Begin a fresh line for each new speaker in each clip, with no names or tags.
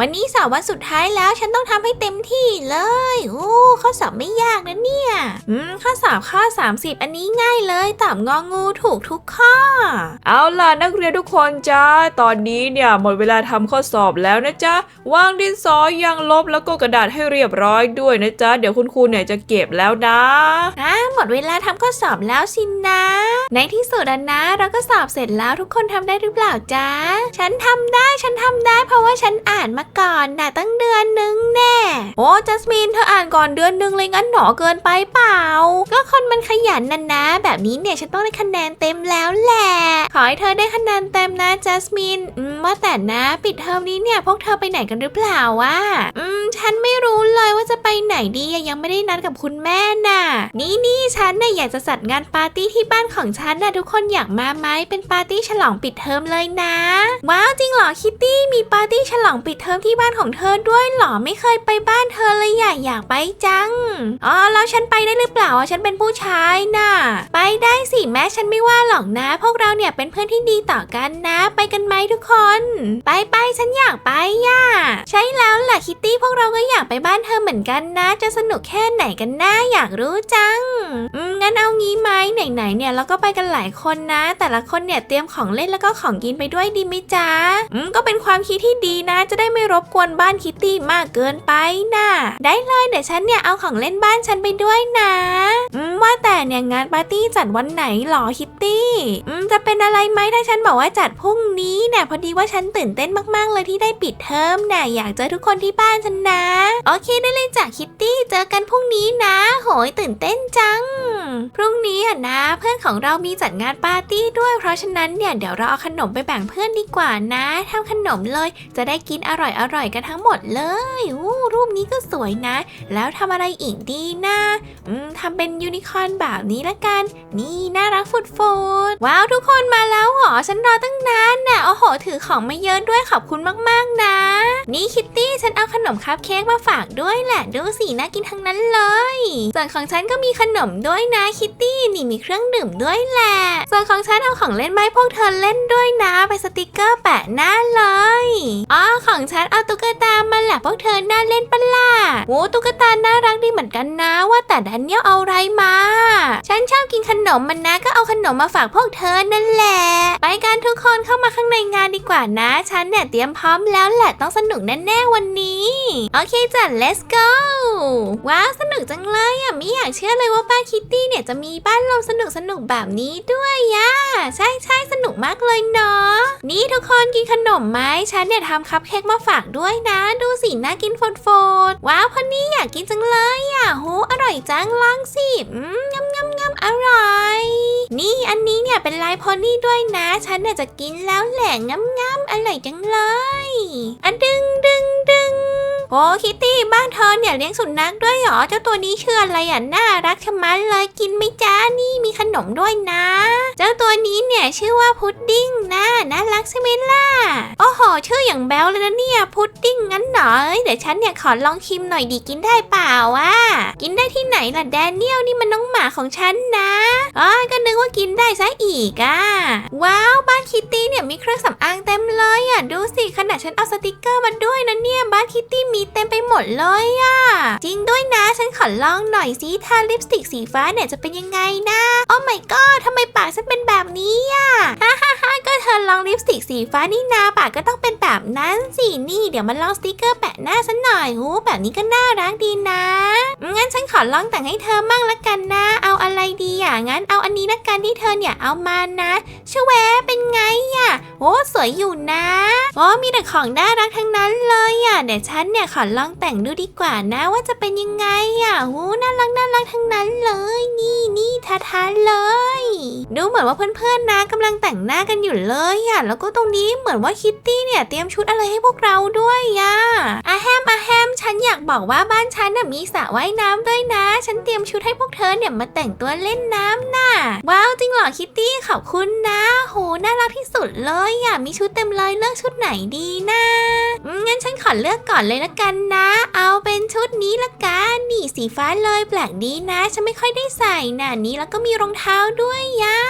วันนี้สอบวันสุดท้ายแล้วฉันต้องทำให้เต็มที่เลย โอ้ข้อสอบไม่ยากนะเนี่ย อืม ข้อสอบข้อ 30 อันนี้ง่ายเลย ตอบงองูถูกทุกข้อ
เอาล่ะนักเรียนทุกคนจ้า ตอนนี้เนี่ยหมดเวลาทำข้อสอบแล้วนะจ๊ะ วางดินสอยางลบแล้วก็กระดาษให้เรียบร้อยด้วยนะจ๊ะ เดี๋ยวคุณครูเนี่ยจะเก็บแล้วนะ
อ่าหมดเวลาทำข้อสอบแล้วสินะ ในที่สุดนะ เราก็สอบเสร็จแล้วทุกคนทำได้หรือเปล่าจ๊ะ ฉันทำได้ ฉันทำได้ เพราะว่าฉันอ่านมาก่อนนะตั้งเดือนนึงแน่ โอ้จัสมินเธออ่านก่อนเดือนนึงเลยงั้นหนอเกินไปเปล่า ก็คนมันขยันนันนะ แบบนี้เนี่ยฉันต้องได้คะแนนเต็มแล้วแหละ ขอให้เธอได้คะแนนเต็มนะจัสมินอืมว่าแต่นะ ปิดเทอมนี้เนี่ยพวกเธอไปไหนกันหรือเปล่าวะอืมฉันไม่รู้เลยว่าจะไปไหนดียังไม่ได้นัดกับคุณแม่น่ะ นี่นี่ฉันเนี่ยอยากจะจัดงานปาร์ตี้ที่บ้านของฉันน่ะทุกคนอยากมาไหมเป็นปาร์ตี้ฉลองปิดเทอมเลยนะ ว้าวจริงเหรอคิตตี้มีปาร์ตี้ฉลองปิดเทอมที่บ้านของเธอด้วยเหรอไม่เคยไปบ้านเธอเลยอยากอยากไปจัง อ๋อแล้วฉันไปได้หรือเปล่าอะฉันเป็นผู้ชายน่ะ ไปได้สิแม้ฉันไม่ว่าหรอกนะ พวกเราเนี่ยเป็นเพื่อนที่ดีต่อกันนะ ไปกันไหมทุกคน ไปไปฉันอยากไปย่าใช่แล้วล่ะคิตตี้พวกเราก็อยากไปบ้านเธอเหมือนกันนะ จะสนุกแค่ไหนกันนะอยากรู้จังงั้นเอางี้ไหมไหนๆเนี่ยเราก็ไปกันหลายคนนะ แต่ละคนเนี่ยเตรียมของเล่นแล้วก็ของกินไปด้วยดีไหมจ๊ะอืมก็เป็นความคิดที่ดีนะ จะได้ไม่รบกวนบ้านคิตตี้มากเกินไปนะได้เลยเดี๋ยวฉันเนี่ยเอาของเล่นบ้านฉันไปด้วยนะว่าแต่เนี่ยงานปาร์ตี้จัดวันไหนหรอคิตตี้จะเป็นอะไรไหมถ้าฉันบอกว่าจัดพรุ่งนี้เนี่ยพอดีว่าฉันตื่นเต้นมากๆ เลยที่ได้ปิดเทอมน่ะอยากเจอทุกคนที่บ้านฉันนะ โอเคได้เลยจ้ะคิตตี้เจอกันพรุ่งนี้นะ โหยตื่นเต้นจัง พรุ่งนี้อะนะ เพื่อนของเรามีจัดงานปาร์ตี้ด้วยเพราะฉะนั้นเนี่ยเดี๋ยวเราเอาขนมไปแบ่งเพื่อนดีกว่านะทำขนมเลยจะได้กินอร่อยๆกันทั้งหมดเลยอู้รูปนี้ก็สวยนะ แล้วทำอะไรอีกดีนะอืมทำเป็นยูนิคอร์นแบบนี้ละกัน นี่น่ารักฟุดฟูดว้าวทุกคนมาแล้วเหรอฉันรอตั้งนานน่ะโอ้โหถือของมาเยอะด้วยขอบคุณมากๆนะ นี่คิตตี้ฉันเอาขนมคัพเค้กมาฝากด้วยแหละดูสิน่ากินทั้งนั้นเลยส่วนของฉันก็มีขนมด้วยนะคิตตี้นี่มีเครื่องดื่มด้วยแหละส่วนของฉันเอาของเล่นมาให้พวกเธอเล่นด้วยนะไปสติกเกอร์แปะหน้าเลยอ๋อของฉันเอาตุ๊กตามาแหละพวกเธอน่าเล่นปะล่ะโอ้ตุ๊กตาน่ารักดีเหมือนกันนะว่าแต่แดนเนียลเอาอะไรมา ฉันชอบกินขนมมันนะก็เอาขนมมาฝากพวกเธอนั่นแหละ ไปกันทุกคนเข้ามาข้างในงานดีกว่านะ ฉันเนี่ยเตรียมพร้อมแล้วแหละต้องสนุกแน่ๆวันนี้ โอเคจ้ะ let's go ว้าวสนุกจังเลยอะไม่อยากเชื่อเลยว่าป้าคิตตี้เนี่ยจะมีบ้านลมสนุกสนุกแบบนี้ด้วยย่าใช่ใช่สนุกมากเลยเนาะนี่ทุกคนกินขนมไหมฉันเนี่ยทำคัพเค้กมาฝากด้วยนะ ดูสิน่ากินโฟดๆว้าวพอนี่อยากกินจังเลยอะโหอร่อยจังลองสิอืมยำยำยำอร่อย นี่อันนี้เนี่ยเป็นลายพอนี่ด้วยนะ ฉันเนี่ยจะกินแล้วแหละงำงำอร่อยจังเลยอะดึงดึงดึง โอ้คิตตี้บ้านเธอเนี่ยเลี้ยงสุนัขด้วยเหรอเจ้าตัวนี้ชื่ออะไรอะน่ารักชะมัดเลยกินไหมจ้านี่มีขนมด้วยนะ เจ้าตัวนี้เนี่ยชื่อว่าพุดดิ้งนะน่ารักใช่ไหมล่ะโอ้โหชื่ออย่างแบลเลยนะเนี่ยพุดดิ้งงั้นหรอเอ้ยเดี๋ยวฉันเนี่ยขอลองชิมหน่อยดีกินได้เปล่าวะกินได้ที่ไหนล่ะแดเนียลนี่มันน้องหมาของฉันนะอ๋อก็นึกว่ากินได้ซะอีกอะว้าวบ้านคิตตี้เนี่ยมีเครื่องสำอางเต็มเลย ดูสิขนาดฉันเอาสติกเกอร์มาด้วยนะเนี่ยบ้านคิตตี้มีเต็มไปหมดเลยอะจริงด้วยนะฉันขอลองหน่อยสิทาลิปสติกสีฟ้าเนี่ยจะเป็นยังไงนะโอ้ my god ทำไมปากฉันเป็นแบบนี้อะฮ่าฮ่าฮ่าก็เธอลองลิปสติกสีฟ้านี่นาปากก็ต้องเป็นแบบนั้นสินี่เดี๋ยวมาลองสติกเกอร์แปะหน้าฉันหน่อยหูแบบนี้ก็น่ารักดีนะงั้นฉันขอลองแต่งให้เธอมั่งละกันนะ เอาอะไรดีอะงั้นเอาอันนี้ละกันที่เธอเนี่ยเอามานะชแวเป็นไงอะโอ้สวยอยู่นะโอ้มีแต่ของน่ารักทั้งนั้นเลยอะเดี๋ยวฉันเนี่ยขอลองแต่งดูดีกว่านะว่าจะเป็นยังไงอะโอ้น่ารักน่ารักทั้งนั้นเลย นี่นี่ทาทาเลย ดูเหมือนว่าเพื่อนๆนะกำลังแต่งหน้ากันอยู่เลยอะแล้วก็ตรงนี้เหมือนว่าคิตตี้เนี่ยเตรียมชุดอะไรให้พวกเราด้วยอะอาแฮมอาแฮมใช้นอยากบอกว่าบ้านฉันน่ะมีสระว่ายน้ำด้วยนะ ฉันเตรียมชุดให้พวกเธอเนี่ยมาแต่งตัวเล่นน้ำน่ะว้าวจริงเหรอคิตตี้ขอบคุณนะ โหน่ารักที่สุดเลยอะมีชุดเต็มเลยเลือกชุดไหนดีนะอืม งั้นฉันขอเลือกก่อนเลยละกันนะ เอาเป็นชุดนี้ละกันนี่สีฟ้าเลยแปลกดีนะ ฉันไม่ค่อยได้ใส่น่ะนี้แล้วก็มีรองเท้าด้วยย่า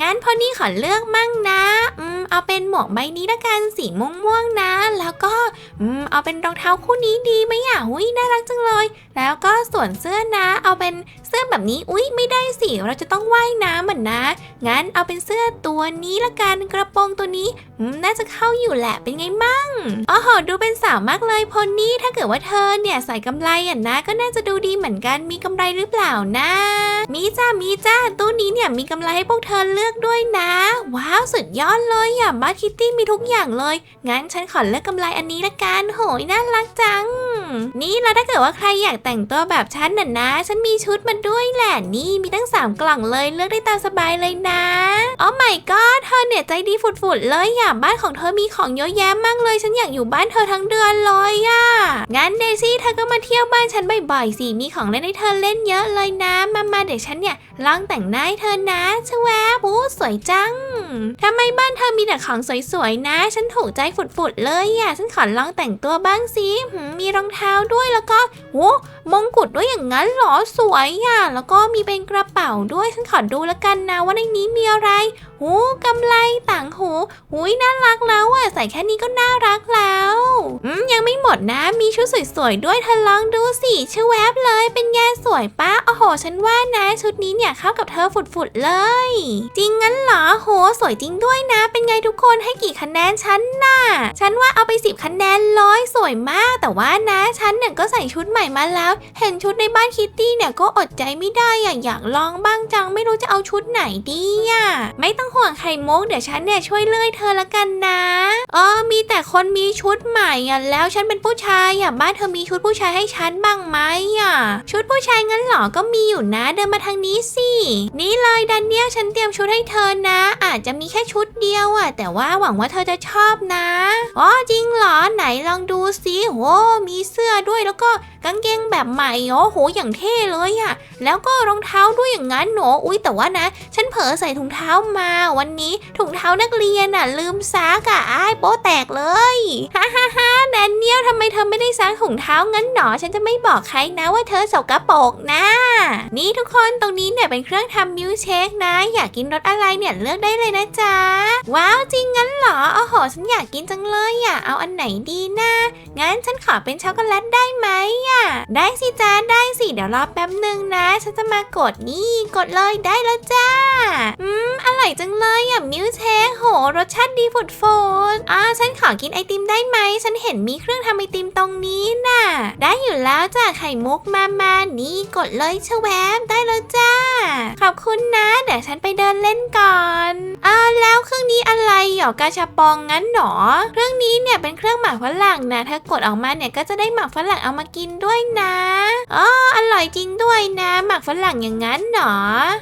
งั้นพอนี่ขอเลือกมั่งนะอืมเอาเป็นหมวกใบนี้ละกันสีม่วงๆนะ แล้วก็อืมเอาเป็นรองเท้าคู่นี้ดีไหมอะหุ้ยน่ารักจังเลย แล้วก็ส่วนเสื้อนะ เอาเป็นเสื้อแบบนี้ อุ้ยไม่ได้สิ เราจะต้องว่ายน้ำเหมือนนะ งั้นเอาเป็นเสื้อตัวนี้ละกัน กระโปรงตัวนี้ น่าจะเข้าอยู่แหละ เป็นไงมั่งอ๋อโหดูเป็นสาวมากเลยพอนี่ ถ้าเกิดว่าเธอเนี่ยใส่กำไรอะนะ ก็น่าจะดูดีเหมือนกัน มีกำไรหรือเปล่านะ มีจ้า มีจ้า ตู้นี้เนี่ยมีกำไรให้พวกเธอเลือกด้วยนะ ว้าว สุดยอดเลยอะบ้าคิตตี้มีทุกอย่างเลย งั้นฉันขอเลือกกำไรอันนี้ละกัน โหยน่ารักจัง นี่แล้วถ้าเกิดว่าใครอยากแต่งตัวแบบฉันน่ะนะ ฉันมีชุดมาด้วยแหละนี่มีตั้ง 3 กล่องเลยเลือกได้ตามสบายเลยนะอ๋อไม่ก็เธอเนี่ยใจดีฝุดๆเลยอะบ้านของเธอมีของเยอะแยะมากเลย ฉันอยากอยู่บ้านเธอทั้งเดือนเลยอะงั้นเดซี่เธอก็มาเที่ยวบ้านฉันบ่อยๆสิมีของเล่นให้เธอเล่นเยอะเลยนะ มามาเดี๋ยวฉันเนี่ยลองแต่งหน้าให้เธอนะชะแวบโอ้สวยจังทำไมบ้านเธอมีแต่ของสวยๆนะ ฉันถูกใจฝุดๆเลยอะฉันขอลองแต่งตัวบ้างสิมมีรองเท้าด้วยแล้วก็โอ้ มงกุฎด้วยอย่างนั้นเหรอสวยอะ แล้วก็มีเป็นกระเป๋าด้วยฉันขอดูแล้วกันนะว่าในนี้มีอะไรโอ้กำไรต่างหูหุยน่ารักแล้วอะใส่แค่นี้ก็น่ารักแล้วอืมยังไม่หมดนะ มีชุดสวยๆด้วยเธอลองดูสิชื่อแวบเลยเป็นแง่สวยป้าโอ้โห ฉันว่านะ ชุดนี้เนี่ยเข้ากับเธอฝุดๆเลย จริงงั้นเหรอโห สวยจริงด้วยนะ เป็นไงทุกคนให้กี่คะแนนฉันน่ะ ฉันว่าเอาไปสิบคะแนนร้อยสวยมาก แต่ว่านะฉันเนี่ยก็ใส่ชุดใหม่มาแล้ว เห็นชุดในบ้านคิตตี้เนี่ยก็อดใจไม่ได้อะอยากลองบ้างจัง ไม่รู้จะเอาชุดไหนดีอะ ไม่ต้องห่วงไข่มุกเดี๋ยวฉันเนี่ยช่วยเลื่อยเธอละกันนะเออมีแต่คนมีชุดใหม่อะแล้วฉันเป็นผู้ชายอะบ้านเธอมีชุดผู้ชายให้ฉันบ้างไหมอะ ชุดผู้ชายงั้นเหรอก็มีอยู่นะเดินมาทางนี้สิ นี่เลยดันเนียลฉันเตรียมชุดให้เธอนะอะาจจะมีแค่ชุดเดียวอะแต่ว่าหวังว่าเธอจะชอบนะอ๋อจริงเหรอไหนลองดูสิโหมีเสื้อด้วยแล้วก็กางเกงแบบใหม่โอ้โหอย่างเท่เลยอะแล้วก็รองเท้าด้วยอย่างนั้นหนูอุ้ยแต่ว่านะ ฉันเผลอใส่ถุงเท้ามาวันนี้ถุงเท้านักเรียนน่ะลืมซักอะอ้ายโป๊แตกเลยฮ่าฮ่าฮ่าแดเนียลทำไมเธอไม่ได้ซักถุงเท้างั้นหนอฉันจะไม่บอกใครนะว่าเธอสกปรกนะ นี่ทุกคนตรงนี้เนี่ยเป็นเครื่องทำมิลเชคนะ อยากกินรสอะไรเนี่ยเลือกได้เลยนะจ๊ะ ว้าวจริงงั้นเหรอโอ้โหฉันอยากกินจังเลยอะเอาอันไหนดีนะงั้นฉันขอเป็นช็อกโกแลตได้ไหมอะได้สิจ้าได้สิเดี๋ยวรอแป๊บหนึ่งนะ ฉันจะมากดนี่กดเลยได้แล้วจ้าอืมอร่อยจังเลยอะมิลเชคโหรสชาติดีฝุดฟูดอ่าฉันขอกินไอติมได้ไหมฉันเห็นมีเครื่องทำไอติมตรงนี้น่ะ ได้อยู่แล้วจ้ะไข่มุกมามานี่กดเลยชะแวบได้แล้วจ้าขอบคุณนะเดี๋ยวฉันไปเดินเล่นก่อนอ่าแล้วเครื่องนี้อะไรหรอกาชาปองงั้นหรอเครื่องนี้เนี่ยเป็นเครื่องหมักฝรั่งนะถ้ากดออกมาเนี่ยก็จะได้หมักฝรั่งเอามากินด้วยนะอ๋ออร่อยจริงด้วยนะ หมักฝรั่งอย่างนั้นหรอ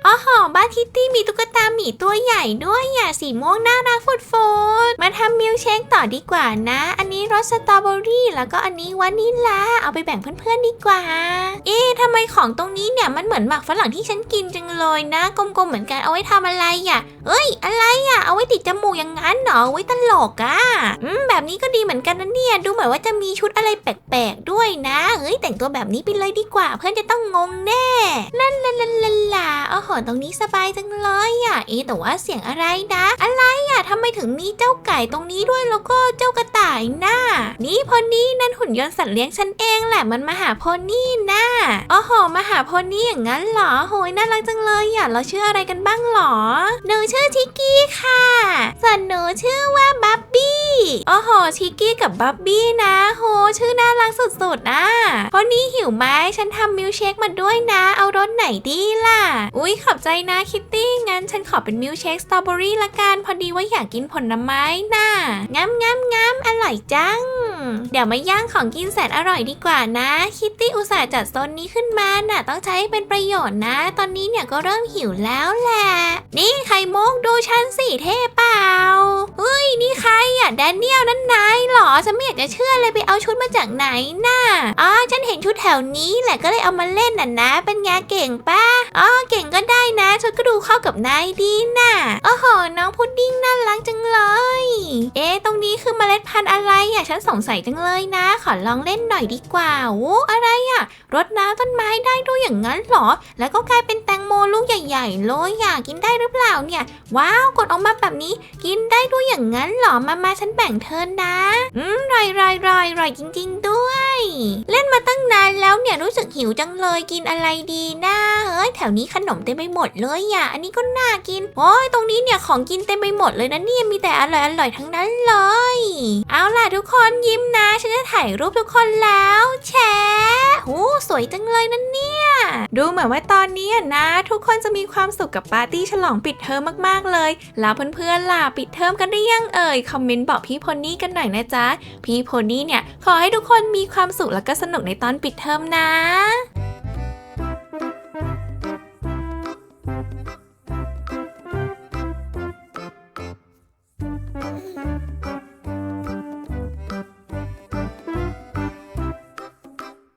อ๋อหอบ้านคิตตี้มีตุ๊กตาหมีตัวใหญ่ด้วยอย่าสีม่วงน่ารักฟุดฟูดมาทำมิลเชคต่อดีกว่านะ อันนี้รสสตรอเบอรี่แล้วก็อันนี้วานิลลาเอาไปแบ่งเพื่อนๆดีกว่า เอ๊ะทำไมของตรงนี้เนี่ยมันเหมือนหมักฝรั่งที่ฉันกินจังเลยนะ กลมๆเหมือนกันเอาไว้ทำอะไรอะ เอ้ย อะไรอะ เอาไว้ติดจมูกอย่างนั้นเหรอไว้ตลกอะอืมแบบนี้ก็ดีเหมือนกันนะเนี่ยดูเหมือนว่าจะมีชุดอะไรแปลกๆด้วยนะเฮ้ยแต่งตัวแบบนี้ไปเลยดีกว่า เพื่อนจะต้องงงแน่ลาลาลาลาลาโอ้โหตรงนี้สบายจังเลยอะเอ๊แต่ว่าเสียงอะไรนะ อะไรอะทำไมถึงมีเจ้าไก่ตรงนี้ด้วยแล้วก็เจ้ากระต่ายน่ะนี่พอนี่นั่นหุ่นยนต์สัตว์เลี้ยงฉันเองแหละมันมาหาพอนี่น่ะโอ้โหมาหาพอนี่อย่างนั้นเหรอโหยน่ารักจังเลยอะเราชื่ออะไรกันบ้างหรอหนูชื่อทิกกี้ค่ะส่วนหนูชื่อว่าบับบี้ โอ้โห ชิกกี้กับบับบี้นะ โห ชื่อน่ารักสุดๆนะพอนี้หิวไหมฉันทำมิลเชคมาด้วยนะ เอารสไหนดีล่ะ อุ๊ยขอบใจนะคิตตี้ งั้นฉันขอเป็นมิลเชคสตรอเบอรี่ละกัน พอดีว่าอยากกินผลไม้น่ะง้ำง้ำง้ำอร่อยจัง เดี๋ยวมาย่างของกินแสนอร่อยดีกว่านะ คิตตี้อุตส่าห์จัดโซนนี้ขึ้นมาน่ะ ต้องใช้ใเป็นประโยชน์นะ ตอนนี้เนี่ยก็เริ่มหิวแล้วแหละ นี่ไข่มุกดูฉันสิเท่เปล่าเฮ้ยนี่ แดเนียลนั่นนายหรอฉันไม่อยากจะเชื่อเลยไปเอาชุดมาจากไหนน่ะอ๋อฉันเห็นชุดแถวนี้แหละก็เลยเอามาเล่นน่ะนะ เป็นไงเก่งปะอ๋อเก่งก็ได้นะชุดก็ดูเข้ากับนายดีน่ะโอ้โหน้องพุดดิ้งน่ารักจังเลย เอ๊ะตรงนี้คือเมล็ดพันธุ์อะไรอะฉันสงสัยจังเลยนะ ขอลองเล่นหน่อยดีกว่าโอ้อะไรอะรดน้ำต้นไม้ได้ด้วยอย่างนั้นหรอ แล้วก็กลายเป็นแตงโมลูกใหญ่ๆเลยอยากกินได้หรือเปล่าเนี่ย ว้าวกดออกมาแบบนี้กินได้ด้วยอย่างนั้นหรอมามาฉนแบ่งเธอนะ อืมรอยรอยรอยรอยจริง ๆ ด้วย เล่นมาตั้งนานแล้วเนี่ยรู้สึกหิวจังเลยกินอะไรดีนะเฮ้ยแถวนี้ขนมเต็มไปหมดเลยอะ อันนี้ก็น่ากิน โอ้ยตรงนี้เนี่ยของกินเต็มไปหมดเลยนะเนี่ยมีแต่อร่อยอร่อยทั้งนั้นเลย เอาล่ะทุกคนยิ้มนะ ฉันจะถ่ายรูปทุกคนแล้วแชร์โอ้สวยจังเลยนะเนี่ย ดูเหมือนว่าตอนนี้นะ ทุกคนจะมีความสุขกับปาร์ตี้ฉลองปิดเทอมมากๆเลย แล้วเพื่อนๆล่ะปิดเทอมกันได้ยังเอ่ยคอมเมนต์บอกพี่พนี่กันหน่อยนะจ๊ะ พี่โพนี่เนี่ยขอให้ทุกคนมีความสุขและก็สนุกในตอนปิดเทอมนะ